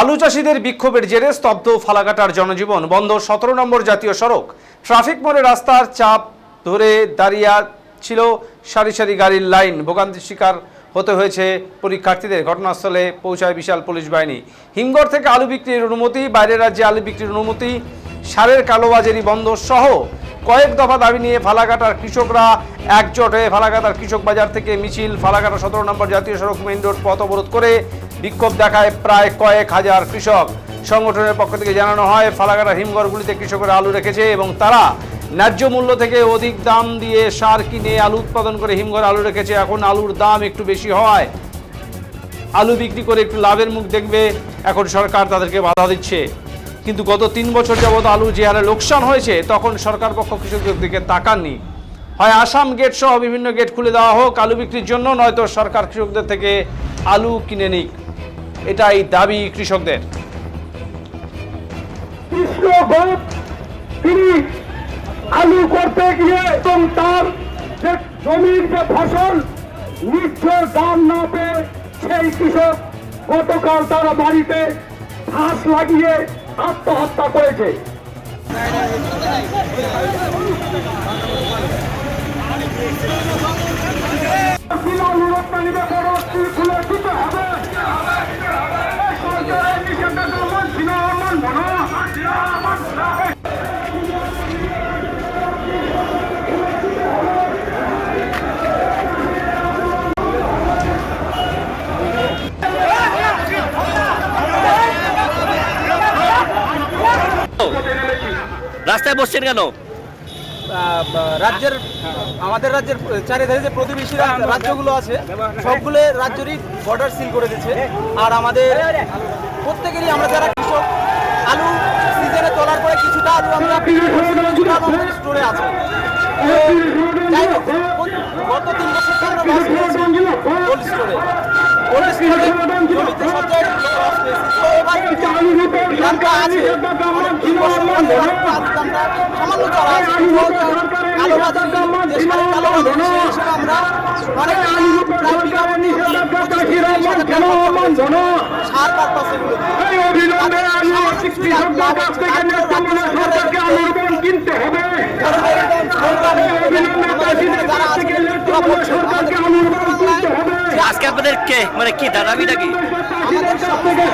আলু চাষিদের বিক্ষোভের জেরে স্তব্ধ ফালাকাটার জনজীবন। বন্ধ সতেরো নম্বর জাতীয় সড়ক। ট্রাফিক মোড়ে রাস্তার চাপ ধরে দাঁড়িয়ে ছিল সারি সারি গাড়ির লাইন। ভোগান্তির শিকার হতে হয়েছে পরীক্ষার্থীদের। ঘটনাস্থলে পৌঁছায় বিশাল পুলিশ বাহিনী। হিমঘর থেকে আলু বিক্রির অনুমতি, বাইরের রাজ্যে আলু বিক্রির অনুমতি, সারের কালোবাজারি বন্ধ সহ কয়েক দফা দাবি নিয়ে ফালাকাটার কৃষকরা একজোট হয়ে ফালাকাটার কৃষক বাজার থেকে মিছিল, ফালাকাটা সতেরো নম্বর জাতীয় সড়ক মেইন রোড পথ অবরোধ করে বিক্ষোভ দেখায় প্রায় কয়েক হাজার কৃষক। সংগঠনের পক্ষ থেকে জানানো হয়, ফালাকাটা হিমঘরগুলিতে কৃষকরা আলু রেখেছে এবং তারা ন্যায্য মূল্য থেকে অধিক দাম দিয়ে সার কিনে আলু উৎপাদন করে হিমঘর আলু রেখেছে। এখন আলুর দাম একটু বেশি হয় আলু বিক্রি করে একটু লাভের মুখ দেখবে। এখন সরকার তাদেরকে বাধা দিচ্ছে। কিন্তু গত তিন বছর যাবৎ আলু যে হারে লোকসান হয়েছে, তখন সরকার পক্ষ কৃষকদের দিকে তাকাননি। হয় আসাম গেট সহ বিভিন্ন গেট খুলে দেওয়া হোক, আলু বিক্রির জন্য নয়তো সরকার কৃষকদের থেকে আলু কিনে নিক। এটাই দাবি কৃষকদের। তিনি আলু করতে গিয়ে এবং তার যে জমির যে ফসল, নিশ্চয় দাম না পেয়ে সেই কৃষক গতকাল তারা বাড়িতে ঘাস লাগিয়ে আত্মহত্যা করেছে। আলু রাস্তায় বসছেন কেন? রাজ্যের, আমাদের রাজ্যের চারিধারে যে প্রতিবেশী রাজ্যগুলো আছে, সবগুলো রাজ্যেরই বর্ডার সিল করে দিচ্ছে। আর আমাদের প্রত্যেকেরই আমরা যারা কৃষক, আলু সিজনে তোলার পরে কিছুটা আলু আমরা স্টোরে আছে। আছে। পরে সামান্য চড়া আছে কিন্তু কালো বাজার দেশকালের কালো বাজার সেই হিসেবে আমরা অনেক সার পারপাসে গুলো দিই। অবিলম্বে আলু কৃষকদের কাছ থেকে ন্যায্য মূল্যে সরকারকে আলুর কিনতে হবে আজকে আপনাদের কে মানে কি দাবিটা কি আমাদের সব থেকে